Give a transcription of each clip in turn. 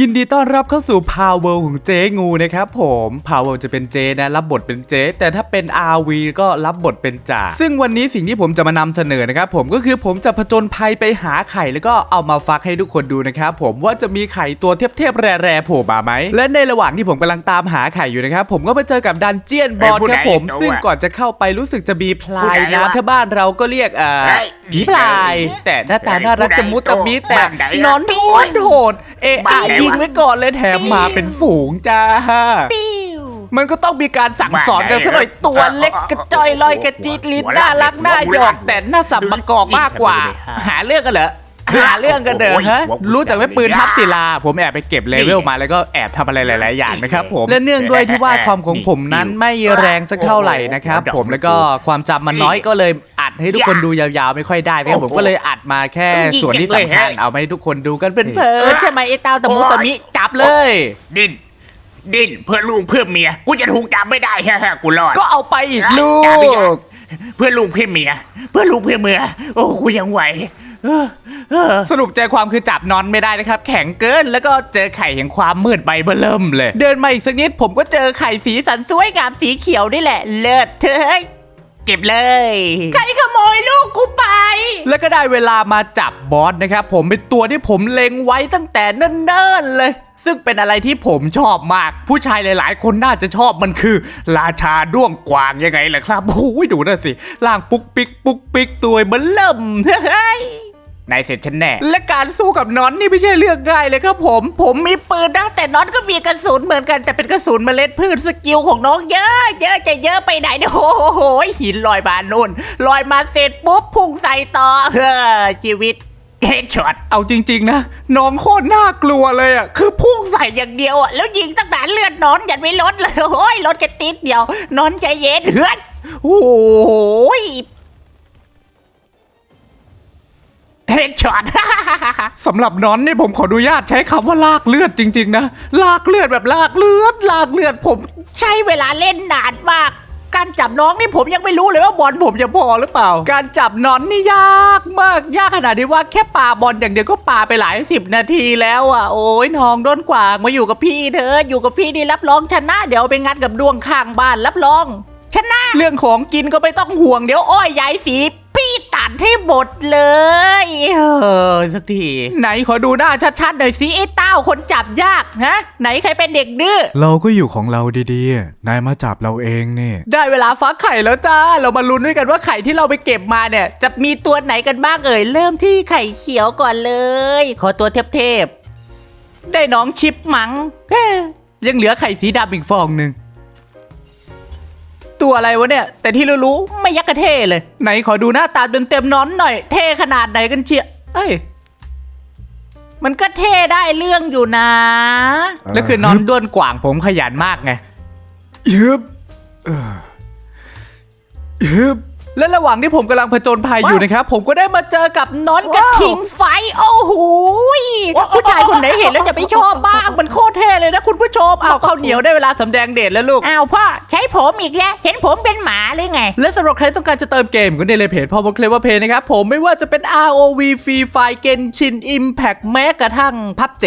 ยินดีต้อนรับเข้าสู่พาวเวลของเจ๊งูนะครับผมพาวเวลจะเป็นเจ๊นะรับบทเป็นเจ๊แต่ถ้าเป็น RV ก็รับบทเป็นจ่าซึ่งวันนี้สิ่งที่ผมจะมานำเสนอนะครับผมก็คือผมจะผจญภัยไปหาไข่แล้วก็เอามาฟักให้ทุกคนดูนะครับผมว่าจะมีไข่ตัวเทียบๆแร่ๆโผล่มาไหมและในระหว่างที่ผมกำลังตามหาไข่อยู่นะครับผมก็ไปเจอกับดันเจียนบอสครับผม ซึ่งก่อนจะเข้าไปรู้สึกจะมีพลายน้ำถ้าบ้านเราก็เรียกเอ่อเฮ้ย ผีพลาย แต่หน้าตาน่ารักจะมุตะมิแต่บ้านไหนอะนอนโทษโหดเอะบ้าอะนไหนวะยิงไว้ก่อนเลยแถมมาเป็นฝูงจ้า มันก็ต้องมีการสั่งสอนกันสักหน่อยตัวเล็กกระจอยลอยกระจิตลิ้นน่ารักน่าหยอกแต่หน้าสับประกอบมากกว่า หาเรื่องกันเหรอ หาเรื่องกันเด้อฮะรู้จักไหมปืนพับศิลา ผมแอบไปเก็บเลเวลมาแล้วก็แอบทำอะไรหลาย ๆ อย่างนะครับผมและเนื่องด้วยที่ว่าความของผมนั้นไม่แรงสักเท่าไหร่นะครับผมแล้วก็ความจำมันน้อยก็เลยอัดให้ทุกคนดูยาว ๆ ไม่ค่อยได้นะครับผมก็เลยอัดมาแค่ส่วนที่สำคัญเอามาให้ทุกคนดูกันเป็นเพลินใช่ไหมไอ้เต้าตะมุตะมิจับเลย ดิ้นดิ้นเพื่อลูกเพื่อเมีย กูจะถูกจับไม่ได้แฮ่ๆกูรอดก็เอาไปอีกลูจับไม่ได้กเพื่อลูกเพื่อเมีย เพื่อลูกเพื่อเมีย โอ้กูยังไหวเออเออ สรุปใจความคือจับนอนไม่ได้นะครับ แข็งเกินแล้วก็เจอไข่แห่งความมืดใบเบอเริ่มเลย เดินมาอีกสักนิดผมก็เจอไข่สีสันสวยงามสีเขียวนี่แหละ เลิศเธอเก็บเลย ใครขโมยลูกกูไป แล้วก็ได้เวลามาจับบอสนะครับผมเป็นตัวที่ผมเล็งไว้ตั้งแต่เนิ่นๆเลย ซึ่งเป็นอะไรที่ผมชอบมาก ผู้ชายหลายๆ คนน่าจะชอบมันคือ ราชาด้วงกวางยังไงล่ะครับโอ้ยดูนะสิ ล่างปุ๊กปิกปุ๊กปิกตัวเบลเริ่มเฮ้ย นายเสร็จฉันแน่ และการสู้กับน็อตนี่ไม่ใช่เรื่องง่ายเลยครับผม ผมมีปืนนะแต่น็อตก็มีกระสุนเหมือนกันแต่เป็นกระสุนเมล็ดพืชสกิลของน้องเยอะ เยอะจะเยอะไปไหนเนี่ยโอ้โหหินลอยมานุ่นลอยมาเสร็จปุ๊บพุ่งใส่ต่อเฮ้อชีวิตเฮดช็อตเอาจริง ๆ นะ น้องโคตรน่ากลัวเลยอะ คือพุ่งใส่อย่างเดียวอะ แล้วยิงตั้งแต่เลือดนอนยันไม่ลดเลย โอ้ยลดแค่ติดเดียวนอนใจเย็นเฮ้ยโอ้ย เฮดช็อต สำหรับน้อนนี่ผมขออนุญาตใช้คำว่าลากเลือดจริง ๆ นะ ลากเลือดแบบลากเลือด ลากเลือดผมใช้เวลาเล่นนานมาก การจับน้องนี่ผมยังไม่รู้เลยว่าบอลผมจะพอหรือเปล่า การจับน้อนนี่ยากมากยากขนาดที่ว่าแค่ปาบอลอย่างเดียวก็ปาไปหลายสิบนาทีแล้วอะโอ้ยน้องด้นกวางมาอยู่กับพี่เธอะอยู่กับพี่นี่รับรองชนะเดี๋ยวไปงัดกับดวงข้างบ้านรับรองชนะเรื่องของกินก็ไม่ต้องห่วงเดี๋ยวอ้อยยายสีพี่ตัด ให้หมดเลยเออสักทีไหนขอดูหน้าชัดๆหน่อยสิไอ้เต้าคนจับยากฮะไหนใครเป็นเด็กดื้อเราก็อยู่ของเราดีๆ นายมาจับเราเองนี่ได้เวลาฟักไข่แล้วจ้า เรามาลุ้นด้วยกันว่าไข่ที่เราไปเก็บมาเนี่ย จะมีตัวไหนกันบ้างเอ่ยเริ่มที่ไข่เขียวก่อนเลย ขอตัวเทพๆได้น้องชิปมังเอ้ยยังเหลือไข่สีดำอีกฟองหนึ่ง ตัวอะไรวะเนี่ย แต่ที่รู้ๆไม่ยักกระเท่เลย ไหนขอดูหน้าตาเต็มๆน้อนหน่อย เท่ขนาดไหนกันเชียเอ้ย มันก็เท่ได้เรื่องอยู่นะ แล้วคือนอนด้วนกว่างผมขยันมากไง ยึบเออยึบ และระหว่างที่ผมกำลังผจญภัยอยู่นะครับ ผมก็ได้มาเจอกับน้อนกระทิงไฟ โอ้โหยผู้ชายคนไหนเห็นแล้วจะไม่ชอบบ้าง มันโคตรเท่เลยนะคุณผู้ชมเอาข้าวเหนียวได้เวลาสำแดงเดชแล้วลูก อ้าวพ่อใช้ผมอีกแล้ว เห็นผมเป็นหมาหรือไง และสำหรับใครต้องการจะเติมเกมก็ในเลยเพจพ่อบอกเคลว่าเพย์นะครับ ผมไม่ว่าจะเป็น ROV Free Fire Genshin Impact แม้กระทั่ง PUBG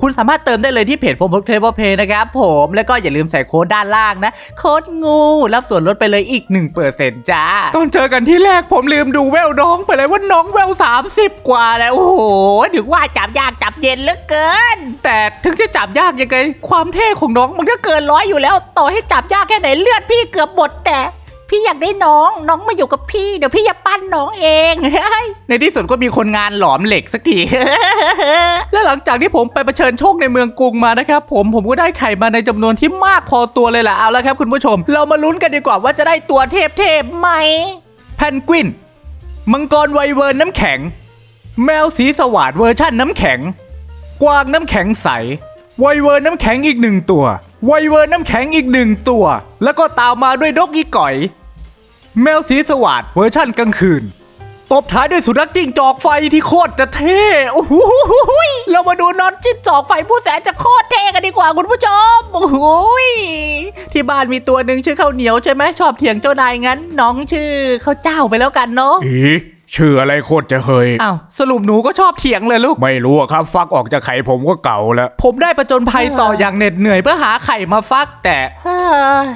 คุณสามารถเติมได้เลยที่เพจพ่อบอกเคลว่าเพย์นะครับผมแล้วก็อย่าลืมใส่โค้ดด้านล่างนะโค้ดงูรับส่วนลดไปเลยอีก1%จ้าตอนเจอกันที่แรกผมลืมดูแววน้องไปเลยว่าน้องแวว30กว่าแล้วโอ้โหถึงว่าจับยากจับเย็นเหลือเกิน แต่ถึงจะจับยากยังไง ความเท่ของน้องมันก็ก็เกินร้อยอยู่แล้ว ต่อให้จับยากแค่ไหนเลือดพี่เกือบหมดแต่พี่อยากได้น้องน้องมาอยู่กับพี่ เดี๋ยวพี่จะปั้นน้องเองเฮ้ยในที่สุดก็มีคนงานหลอมเหล็กสักทีและหลังจากที่ผมไปเผชิญโชคในเมืองกรุงมานะครับผมผมก็ได้ไข่มาในจำนวนที่มากพอตัวเลยล่ะเอาละครับ คุณผู้ชม เรามาลุ้นกันดีกว่าว่าจะได้ตัวเทพเทพๆไหม แพนกวิน มังกรไวเวิร์นน้ำแข็ง แมวสีสวาดเวอร์ชั่นน้ำแข็ง กวางน้ำแข็งใส ไวเวิร์นน้ำแข็งอีกหนึ่งตัว ไวเวิร์นน้ำแข็งอีกหนึ่งตัว แล้วก็ตามมาด้วยดกอีก่อย แมวสีสวาดเวอร์ชั่นกลางคืน ตบท้ายด้วยสุนัขจิ้งจอกไฟที่โคตรจะเท่โอ้โหยเรามาดูน็อตจิ้งจอกไฟผู้แสนจะโคตรเท่กันดีกว่าคุณผู้ชมโอ้โหยที่บ้านมีตัวหนึ่งชื่อข้าวเหนียวใช่ไหมชอบเถียงเจ้านายงั้น น้องชื่อข้าวเจ้าไปแล้วกันเนาะอีชื่ออะไรโคตรจะเฮยอ้าวสรุปหนูก็ชอบเถียงเลยลูก ไม่รู้อะครับ ฟักออกจากไข่ผมก็เก่าแล้ว ผมได้ประจนภัยต่ออย่างเหน็ดเหนื่อยเพื่อหาไข่มาฟักแต่เฮ้ย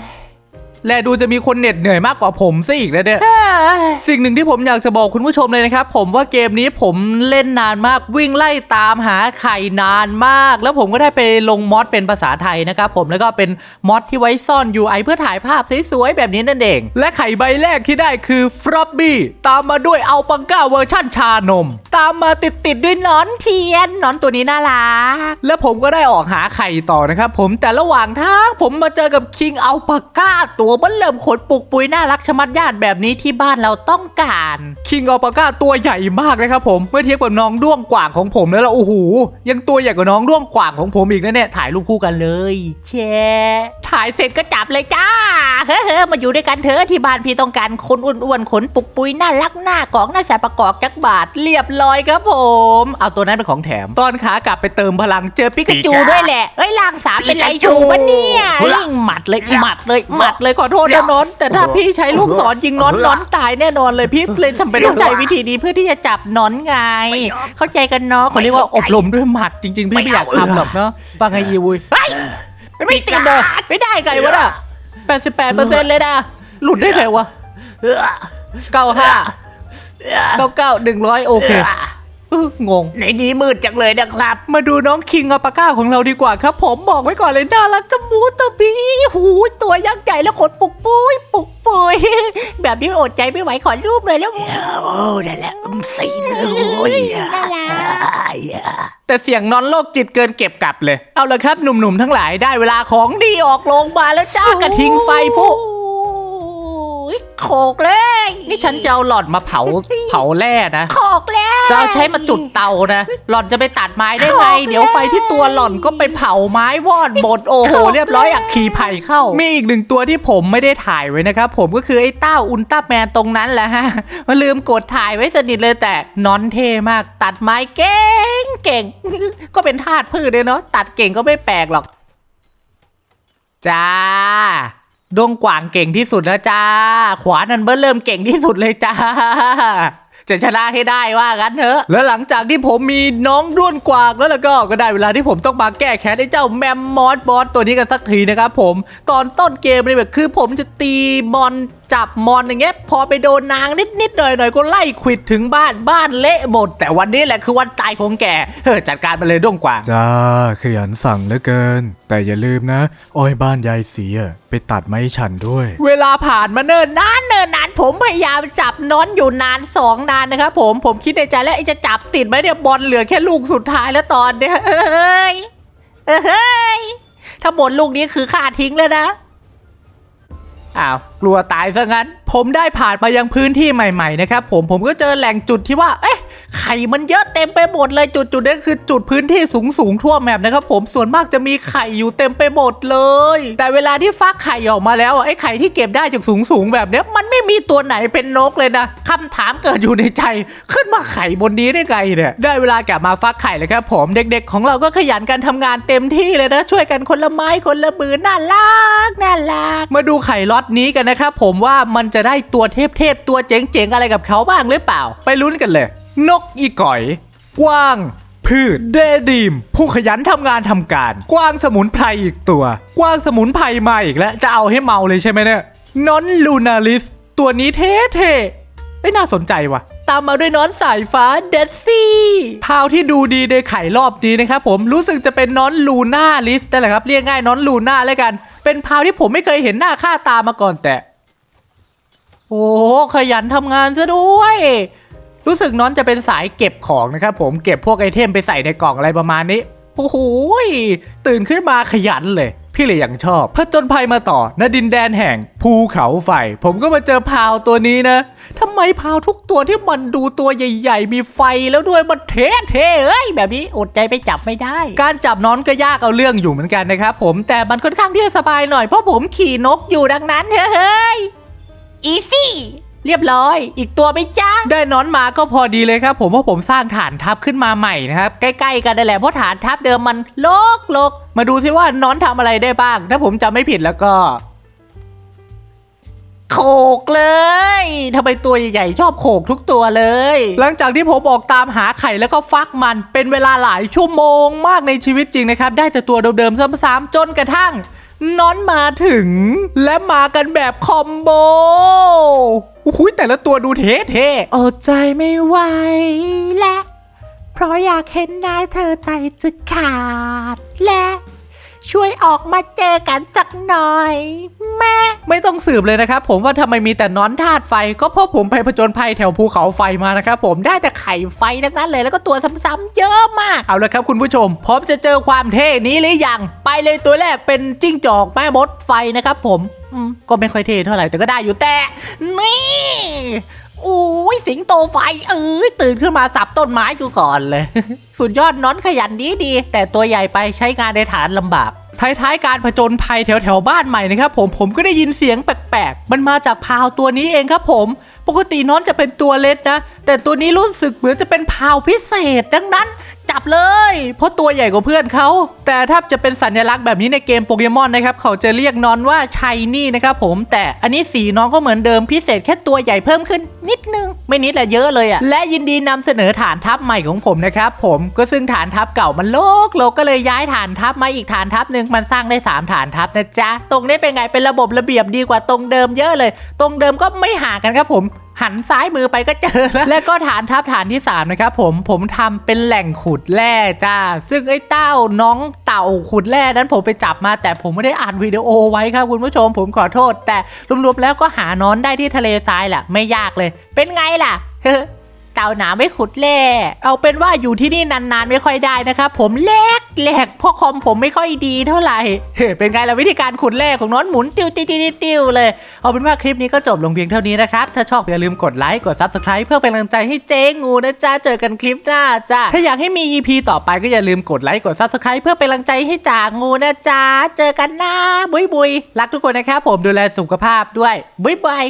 แลดูจะมีคนเหน็ดเหนื่อยมากกว่าผมซะอีกนะเนี่ยเฮ้ยสิ่งหนึ่งที่ผมอยากจะบอกคุณผู้ชมเลยนะครับ ผมว่าเกมนี้ผมเล่นนานมากวิ่งไล่ตามหาไข่นานมาก แล้วผมก็ได้ไปลงมอดเป็นภาษาไทยนะครับผมแล้วก็เป็นมอดที่ไว้ซ่อน UI เพื่อถ่ายภาพสวยๆแบบนี้นั่นเอง และไข่ใบแรกที่ได้คือฟรอบบี้ตามมาด้วยอัลปังก้าเวอร์ชั่นชานม ตามมาติดๆด้วยหนอนเทียนหนอนตัวนี้น่ารักแล้วผมก็ได้ออกหาไข่ต่อนะครับผมแต่ระหว่างทางผมมาเจอกับคิงอัลปาก้าตัวเบิ้ลเริ่มขนปุกปุยน่ารักชะมัดญาติแบบนี้ที่บ้านเราต้องการคิงอัลปาก้าตัวใหญ่มากนะครับผมเมื่อเทียบกับน้องด้วงกว่างของผมแล้วล่ะโอ้โหยังตัวใหญ่กว่าน้องด้วงกว่างของผมอีกนะเนี่ยถ่ายรูปคู่กันเลยแชร์ถ่ายเสร็จก็จับเลยจ้าเฮ้อๆมาอยู่ด้วยกันเถอะที่บ้านพี่ต้องการคนอ้วนๆขนปุกปุยน่ารักหน้ากองหน้าสายประกอบจักบาทเรียบร้อยครับผม เอาตัวนั้นเป็นของแถม ตอนขากลับไปเติมพลังเจอปิปิกากาจูจูด้วยแหละเอ้ยล่างสามเป็นไรชูมันเนี่ยยิงหมัดเลยหมัดเลยหมัดเลยขอโทษนะนนท์แต่ถ้าพี่ใช้ลูกศรยิงนอนนอนตายแน่นอนเลยพี่เลยจำเป็นต้องใช้วิธีนี้เพื่อที่จะจับนอนไง เข้าใจกันเนาะเขาเรียกว่าอบรมด้วยหมัดจริง ๆ พี่ไม่อยากทำหรอกเนาะบางไงยีวุยเฮ้ยไม่ติดเลยไม่ได้ไงวะน่ะแปดสิบแปดเปอร์เซ็นต์เลยนะหลุดได้ไงวะเก้าห้าเก้าเก้าหนึ่งร้อยโอเคเออ งง ในนี้มืดจังเลยนะครับ มาดูน้องคิงอัลปาก้าของเราดีกว่าครับ ผมบอกไว้ก่อนเลยน่ารักจะมูตะบีหูยตัวยักษ์ใหญ่แล้วขนปุกปุยปุกปุยแบบนี้อดใจไม่ไหวขอรูปเลยแล้ว โอ้นั่นแหละอืมสีเลยน่ารักแต่เสียงนอนโลกจิตเกินเก็บกลับเลย เอาละครับหนุ่มๆทั้งหลายได้เวลาของดีออกโรงพยาบาลแล้วจ้ากระทิงไฟผู้ โขกเลย นี่ฉันจะเอาหลอดมาเผาเผาแร่นะโขกแล้ว จะเอาใช้มาจุดเตานะ หล่อนจะไปตัดไม้ได้ไง เดี๋ยวไฟที่ตัวหล่อนก็ไปเผาไม้วอดบดโอ้โห เรียบร้อยอักขีไผ่เข้า มีอีกหนึ่งตัวที่ผมไม่ได้ถ่ายไว้นะครับ ผมก็คือไอ้เต้าอุลตร้าแมนตรงนั้นแหละฮะมาลืมกดถ่ายไว้สนิทเลยแต่นอนเท่มากตัดไม้เก่งเก่ง ก็เป็นธาตุพืชเลยเนาะตัดเก่งก็ไม่แปลกหรอก จ้า ดวงกว่างเก่งที่สุดแล้วจ้า ขวานันเบิ้ลเริ่มเก่งที่สุดเลยจ้า จะชนะให้ได้ว่ากันเถอะ แล้วหลังจากที่ผมมีน้องด้วนกวางแล้วล้วก็ก็ได้เวลาที่ผมต้องมาแก้แค้นไอ้เจ้าแมมมอสบอสตัวนี้กันสักทีนะครับผมตอนต้นเกมเนี่ยแบบคือผมจะตีมอนจับมอนอย่างเงี้ยพอไปโดนนางนิดๆหน่อยๆก็ไล่ควิดถึงบ้านบ้านเละหมด แต่วันนี้แหละคือวันตายของแกเฮ้อจัดการไปเลยด้วงกวางจ้าขยันสั่งเหลือเกิน แต่อย่าลืมนะ อ้อยบ้านยายเสีย ไปตัดไม้ฉันด้วย เวลาผ่านมาเนิ่นนานเนิ่นนานผมพยายามจับน้อนอยู่นานสองนานนะครับผมผมคิดในใจแล้วไอ้จะจับติดไหมเนี่ยบอลเหลือแค่ลูกสุดท้ายแล้วตอนเนี้ยเอ้ยเอ้ยถ้าหมดลูกนี้คือฆ่าทิ้งแล้วนะอ้าวกลัวตายซะงั้น ผมได้ผ่านมายังพื้นที่ใหม่ ๆ นะครับ ผมผมก็เจอแหล่งจุดที่ว่าเอ๊ะ ไข่มันเยอะเต็มไปหมดเลยจุดจุดนี้คือจุดพื้นที่สูงสูงทั่วแมปนะครับผมส่วนมากจะมีไข่อยู่เต็มไปหมดเลย แต่เวลาที่ฟักไข่ออกมาแล้วอะไอ้ไข่ที่เก็บได้จากสูงสูงแบบเนี้ยมันไม่มีตัวไหนเป็นนกเลยนะคำถามเกิดอยู่ในใจขึ้นมาไข่บนนี้ได้ไงเนี่ยได้เวลากลับมาฟักไข่เลยครับผมเด็ก ๆ ของเราก็ขยันกันทำงานเต็มที่เลยนะช่วยกันคนละไม้คนละมือน่ารักน่ารักมาดูไข่ล็อตนี้กันนะครับผมว่ามันจะได้ตัวเทพๆตัวเจ๋งๆอะไรกับเขาบ้างหรือเปล่า ไปลุ้นกันเลย นกอีก่อย กว้าง พืชเดดีม ผู้ขยันทำงานทำการ กว้างสมุนไพรอีกตัว กว้างสมุนไพรมาอีกแล้ว จะเอาให้เมาเลยใช่ไหมเนี่ยนอนลูนาลิส ตัวนี้เท่ๆไม่น่าสนใจว่ะ ตามมาด้วยน้อนสายฟ้าเดซี่พาวที่ดูดีในไข่รอบนี้นะครับผมรู้สึกจะเป็นน้อนลูน่าลิสนั่แหละครับเรียกง่ายน้อนลูน่าแล้วกัน เป็นพาวที่ผมไม่เคยเห็นหน้าค่าตามาก่อนแต่ โอ้ขยันทำงานซะด้วย รู้สึกน้อนจะเป็นสายเก็บของนะครับผมเก็บพวกไอเทมไปใส่ในกล่องอะไรประมาณนี้โอ้โหตื่นขึ้นมาขยันเลย พี่เลยยังชอบผจญภัยมาต่อณดินแดนแห่งภูเขาไฟ ผมก็มาเจอพาวตัวนี้นะทำไมพาวทุกตัวที่มันดูตัวใหญ่ๆ มีไฟแล้วด้วยมันเท่เท่เอ้ยแบบนี้อดใจไปจับไม่ได้ การจับน้อนก็ยากเอาเรื่องอยู่เหมือนกันนะครับผมแต่มันค่อนข้างที่จะสบายหน่อยเพราะผมขี่นกอยู่ดังนั้นเฮ้ยอีซี่ เรียบร้อย อีกตัวไหมจ้าได้นอนมาก็พอดีเลยครับ ผมว่าะผมสร้างฐานทัพขึ้นมาใหม่นะครับ ใกล้ๆกันนั่นแหละเพราะฐานทัพเดิมมันโลกโลกมาดูซิว่านอนทำอะไรได้บ้าง ถ้าผมจำไม่ผิดแล้วก็โขกเลยทำไมตัวใหญ่ๆชอบโขกทุกตัวเลย หลังจากที่ผมออกตามหาไข่แล้วก็ฟักมันเป็นเวลาหลายชั่วโมงมากในชีวิตจริงนะครับ ได้แต่ตัวเดิมๆซ้ำๆจนกระทั่งนอนมาถึง และมากันแบบคอมโบ โอ้โหแต่ละตัวดูเท่ๆอดใจไม่ไหวและ เพราะอยากเห็นหน้าเธอใจจะขาดและ ช่วยออกมาเจอกันสักหน่อย แม่ ไม่ต้องสืบเลยนะครับ ผมว่าทำไมมีแต่น้อนธาตุไฟ ก็เพราะผมไปผจญภัยแถวภูเขาไฟมานะครับผมได้แต่ไข่ไฟทั้งนั้นเลยแล้วก็ตัวซ้ำๆเยอะมาก เอาละครับคุณผู้ชม พร้อมจะเจอความเท่นี้หรือยัง ไปเลยตัวแรกเป็นจิ้งจอกแม่มดไฟนะครับผม อืมก็ไม่ค่อยเท่เท่าไหร่แต่ก็ได้อยู่แต่ นี่อุ้ยสิงโตไฟเอ้ยตื่นขึ้นมาสับต้นไม้อยู่ก่อนเลย สุดยอดน้อนขยันดีดี แต่ตัวใหญ่ไปใช้งานในฐานลำบากท้ายๆการผจญภัยแถวแถวบ้านใหม่นะครับผมผมก็ได้ยินเสียงแปลกๆ มันมาจากพาวตัวนี้เองครับผมปกติน้อนจะเป็นตัวเล็กนะ แต่ตัวนี้รู้สึกเหมือนจะเป็นพาวพิเศษ ดังนั้น จับเลย เพราะตัวใหญ่กว่าเพื่อนเขา แต่ถ้าจะเป็นสัญลักษณ์แบบนี้ในเกมโปเกมอนนะครับ เขาจะเรียกน้อนว่าชัยนี่นะครับผม แต่อันนี้สีน้องก็เหมือนเดิมพิเศษแค่ตัวใหญ่เพิ่มขึ้นนิดนึง ไม่นิดแหละเยอะเลยอะและยินดีนำเสนอฐานทัพใหม่ของผมนะครับผมก็ซึ่งฐานทัพเก่ามันโลกโลกก็เลยย้ายฐานทัพมาอีกฐานทัพหนึ่งมันสร้างได้ 3 ฐานทัพนะจ๊ะตรงนี้เป็นไงเป็นระบบระเบียบดีกว่าตรงเดิมเยอะเลย ตรงเดิมก็ไม่ห่างกันครับผมหันซ้ายมือไปก็เจอแล้วและก็ฐานทัพฐานที่ 3 นะครับผมผมทำเป็นแหล่งขุดแร่จ้า ซึ่งไอ้เต้าน้องเต่าขุดแร่นั้นผมไปจับมา แต่ผมไม่ได้อ่านวิดีโอไว้ครับคุณผู้ชมผมขอโทษ แต่รวมๆแล้วก็หานอนได้ที่ทะเลทรายแหละไม่ยากเลย เป็นไงล่ะ เต่าหนาไม่ขุดแร่เอาเป็นว่าอยู่ที่นี่นานๆ ไม่ค่อยได้นะครับผมแลกแหลกเพราะคอมผมไม่ค่อยดีเท่าไหร่เป็นไงล่ะวิธีการขุดแร่ของน้อนหมุนติวติวติวติวเลย เอาเป็นว่าคลิปนี้ก็จบลงเพียงเท่านี้นะครับ ถ้าชอบอย่าลืมกดไลค์กด Subscribe เพื่อเป็นกำลังใจให้เจ๊งูนะจ๊ะเจอกันคลิปหน้าจ้าถ้าอยากให้มี EP ต่อไปก็อย่าลืมกดไลค์กด Subscribe เพื่อเป็นกำลังใจให้จ่างูนะจ๊ะเจอกันนะบุยบุยรักทุกคนนะครับผมดูแลสุขภาพด้วยบุยบุย